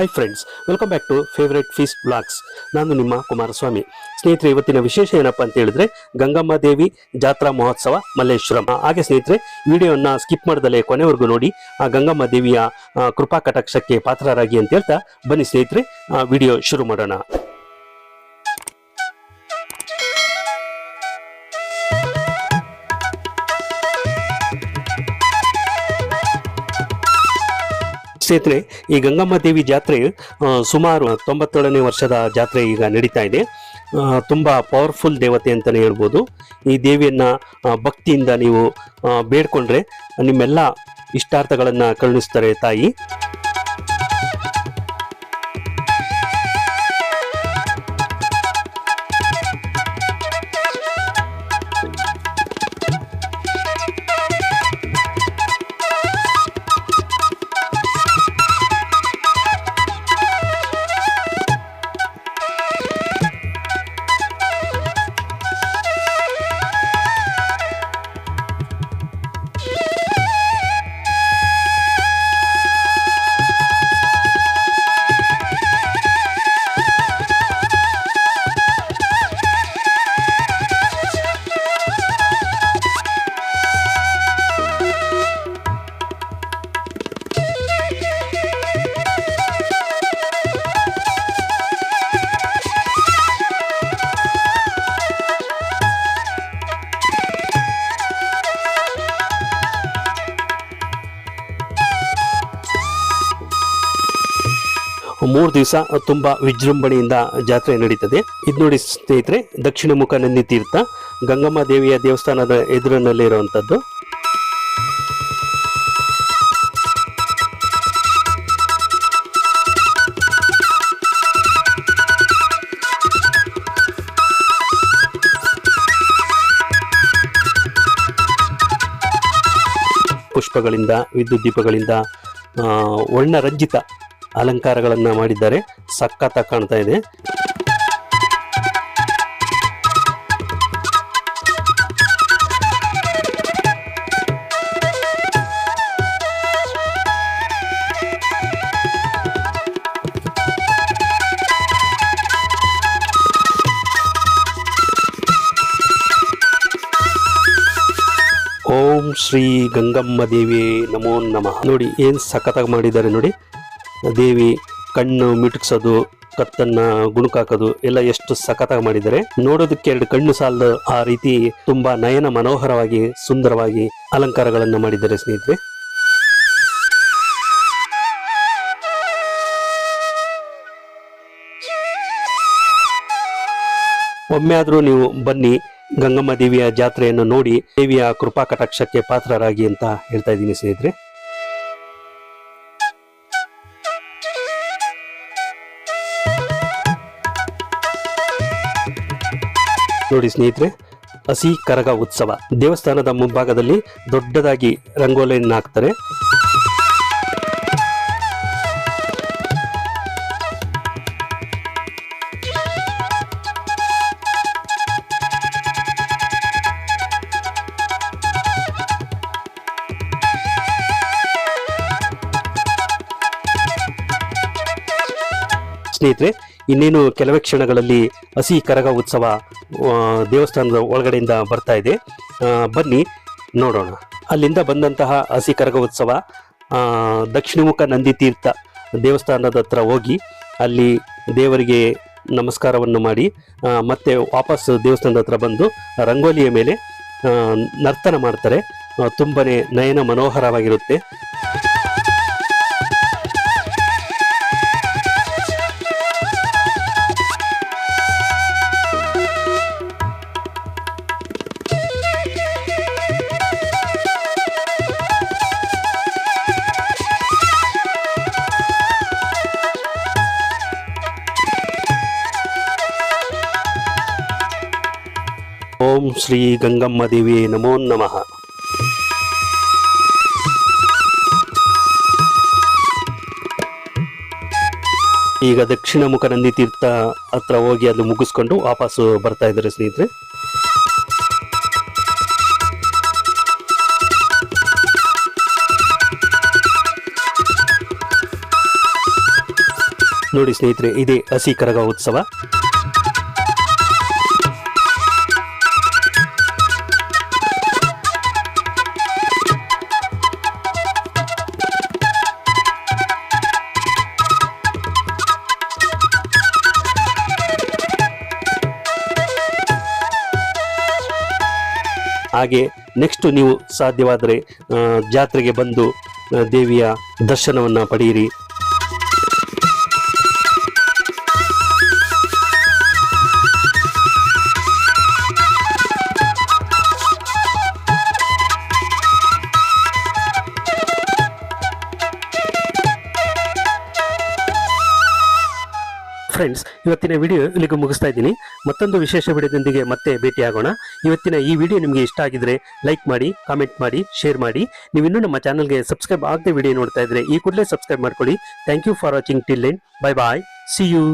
Hi friends welcome back to favourite feast blogs ನಾನು ನಿಮ್ಮ ಕುಮಾರಸ್ವಾಮಿ. ಸ್ನೇಹಿತರೆ, ಇವತ್ತಿನ ವಿಶೇಷ ಏನಪ್ಪ ಅಂತ ಹೇಳಿದ್ರೆ, ಗಂಗಮ್ಮ ದೇವಿ ಜಾತ್ರಾ ಮಹೋತ್ಸವ ಮಲ್ಲೇಶ್ವರಂ. ಹಾಗೆ ಸ್ನೇಹಿತರೆ, ವಿಡಿಯೋನ ಸ್ಕಿಪ್ ಮಾಡದಲ್ಲೇ ಕೊನೆವರೆಗೂ ನೋಡಿ, ಆ ಗಂಗಮ್ಮ ದೇವಿಯ ಕೃಪಾ ಕಟಾಕ್ಷಕ್ಕೆ ಪಾತ್ರರಾಗಿ ಅಂತ ಹೇಳ್ತಾ ಬನ್ನಿ ಸ್ನೇಹಿತರೆ ವಿಡಿಯೋ ಶುರು ಮಾಡೋಣ. ಸ್ನೇಹಿತರೆ ಈ ಗಂಗಮ್ಮ ದೇವಿ ಜಾತ್ರೆ ಸುಮಾರು ತೊಂಬತ್ತೇಳನೇ ವರ್ಷದ ಜಾತ್ರೆ ಈಗ ನಡೀತಾ ಇದೆ. ತುಂಬ ಪವರ್ಫುಲ್ ದೇವತೆ ಅಂತಲೇ ಹೇಳ್ಬೋದು. ಈ ದೇವಿಯನ್ನ ಭಕ್ತಿಯಿಂದ ನೀವು ಬೇಡ್ಕೊಂಡ್ರೆ ನಿಮ್ಮೆಲ್ಲ ಇಷ್ಟಾರ್ಥಗಳನ್ನ ಕರುಣಿಸ್ತಾರೆ ತಾಯಿ. ಮೂರು ದಿವಸ ತುಂಬಾ ವಿಜೃಂಭಣೆಯಿಂದ ಜಾತ್ರೆ ನಡೀತದೆ. ಇದು ನೋಡಿ ಸ್ನೇಹಿತರೆ, ದಕ್ಷಿಣ ಮುಖ ನಂದಿ ತೀರ್ಥ, ಗಂಗಮ್ಮ ದೇವಿಯ ದೇವಸ್ಥಾನದ ಎದುರಿನಲ್ಲಿ ಇರುವಂತದ್ದು. ಪುಷ್ಪಗಳಿಂದ, ವಿದ್ಯುತ್ ದೀಪಗಳಿಂದ ವರ್ಣರಂಜಿತ ಅಲಂಕಾರಗಳನ್ನ ಮಾಡಿದ್ದಾರೆ. ಸಖತ್ತಾಗಿ ಕಾಣ್ತಾ ಇದೆ. ಓಂ ಶ್ರೀ ಗಂಗಮ್ಮ ದೇವಿ ನಮೋ ನಮಃ. ನೋಡಿ ಏನ್ ಸಖತ್ತಾಗಿ ಮಾಡಿದ್ದಾರೆ ನೋಡಿ. ದೇವಿ ಕಣ್ಣು ಮಿಟುಕ್ಸೋದು, ಕತ್ತನ್ನ ಗುಣುಕಾಕೋದು ಎಲ್ಲ ಎಷ್ಟು ಸಖತ್ತಾಗಿ ಮಾಡಿದ್ದಾರೆ. ನೋಡೋದಕ್ಕೆ ಎರಡು ಕಣ್ಣು ಸಾಲದು ಆ ರೀತಿ ತುಂಬಾ ನಯನ ಮನೋಹರವಾಗಿ ಸುಂದರವಾಗಿ ಅಲಂಕಾರಗಳನ್ನ ಮಾಡಿದ್ದಾರೆ ಸ್ನೇಹಿತರೆ. ಒಮ್ಮೆ ಆದ್ರೂ ನೀವು ಬನ್ನಿ ಗಂಗಮ್ಮ ದೇವಿಯ ಜಾತ್ರೆಯನ್ನು ನೋಡಿ ದೇವಿಯ ಕೃಪಾ ಕಟಾಕ್ಷಕ್ಕೆ ಪಾತ್ರರಾಗಿ ಅಂತ ಹೇಳ್ತಾ ಇದ್ದೀನಿ ಸ್ನೇಹಿತರೆ. ನೋಡಿ ಸ್ನೇಹಿತರೆ ಹಸಿ ಕರಗ ಉತ್ಸವ. ದೇವಸ್ಥಾನದ ಮುಂಭಾಗದಲ್ಲಿ ದೊಡ್ಡದಾಗಿ ರಂಗೋಲಿಯನ್ನು ಹಾಕ್ತಾರೆ. ಸ್ನೇಹಿತರೆ ಇನ್ನೇನು ಕೆಲವೇ ಕ್ಷಣಗಳಲ್ಲಿ ಹಸಿ ಕರಗ ಉತ್ಸವ ದೇವಸ್ಥಾನದ ಒಳಗಡೆಯಿಂದ ಬರ್ತಾ ಇದೆ. ಬನ್ನಿ, ನೋಡೋಣ. ಅಲ್ಲಿಂದ ಬಂದಂತಹ ಹಸಿ ಕರಗ ಉತ್ಸವ ದಕ್ಷಿಣಮುಖ ನಂದಿ ತೀರ್ಥ ದೇವಸ್ಥಾನದ ಹತ್ರ ಹೋಗಿ ಅಲ್ಲಿ ದೇವರಿಗೆ ನಮಸ್ಕಾರವನ್ನು ಮಾಡಿ ಮತ್ತೆ ವಾಪಸ್ ದೇವಸ್ಥಾನದ ಹತ್ರ ಬಂದು ರಂಗೋಲಿಯ ಮೇಲೆ ನರ್ತನ ಮಾಡ್ತಾರೆ. ತುಂಬನೇ ನಯನ ಮನೋಹರವಾಗಿರುತ್ತೆ. ಓಂ ಶ್ರೀ ಗಂಗಮ್ಮ ದೇವಿ ನಮೋ ನಮಃ ಈಗ ದಕ್ಷಿಣ ಮುಖ ನಂದಿ ತೀರ್ಥ ಹತ್ರ ಹೋಗಿ ಅದು ಮುಗಿಸ್ಕೊಂಡು ವಾಪಸ್ಸು ಬರ್ತಾ ಇದ್ದಾರೆ ಸ್ನೇಹಿತರೆ. ನೋಡಿ ಸ್ನೇಹಿತರೆ, ಇದೇ ಹಸಿ ಕರಗ ಉತ್ಸವ. ಹಾಗೆ ನೆಕ್ಸ್ಟ್ ನೀವು ಸಾಧ್ಯವಾದರೆ ಜಾತ್ರೆಗೆ ಬಂದು ದೇವಿಯ ದರ್ಶನವನ್ನು ಪಡೆಯಿರಿ. ಫ್ರೆಂಡ್ಸ್ ಇವತ್ತಿನ ವಿಡಿಯೋ ಇಲ್ಲಿಗೆ ಮುಗಿಸ್ತಾ ಇದ್ದೀನಿ. ಮತ್ತೊಂದು ವಿಶೇಷ ವಿಡಿಯೋದೊಂದಿಗೆ ಮತ್ತೆ ಭೇಟಿಯಾಗೋಣ. ಇವತ್ತಿನ ಈ ವಿಡಿಯೋ ನಿಮಗೆ ಇಷ್ಟ ಆಗಿದ್ರೆ ಲೈಕ್ ಮಾಡಿ ಕಾಮೆಂಟ್ ಮಾಡಿ ಶೇರ್ ಮಾಡಿ. ನೀವು ಇನ್ನೂ ನಮ್ಮ ಚಾನಲ್ಗೆ ಸಬ್ಸ್ಕ್ರೈಬ್ ಆಗದೆ ವಿಡಿಯೋ ನೋಡ್ತಾ ಇದ್ರೆ ಈ ಕೂಡಲೇ ಸಬ್ಸ್ಕ್ರೈಬ್ ಮಾಡ್ಕೊಳ್ಳಿ. Thank you for watching till then bye bye see you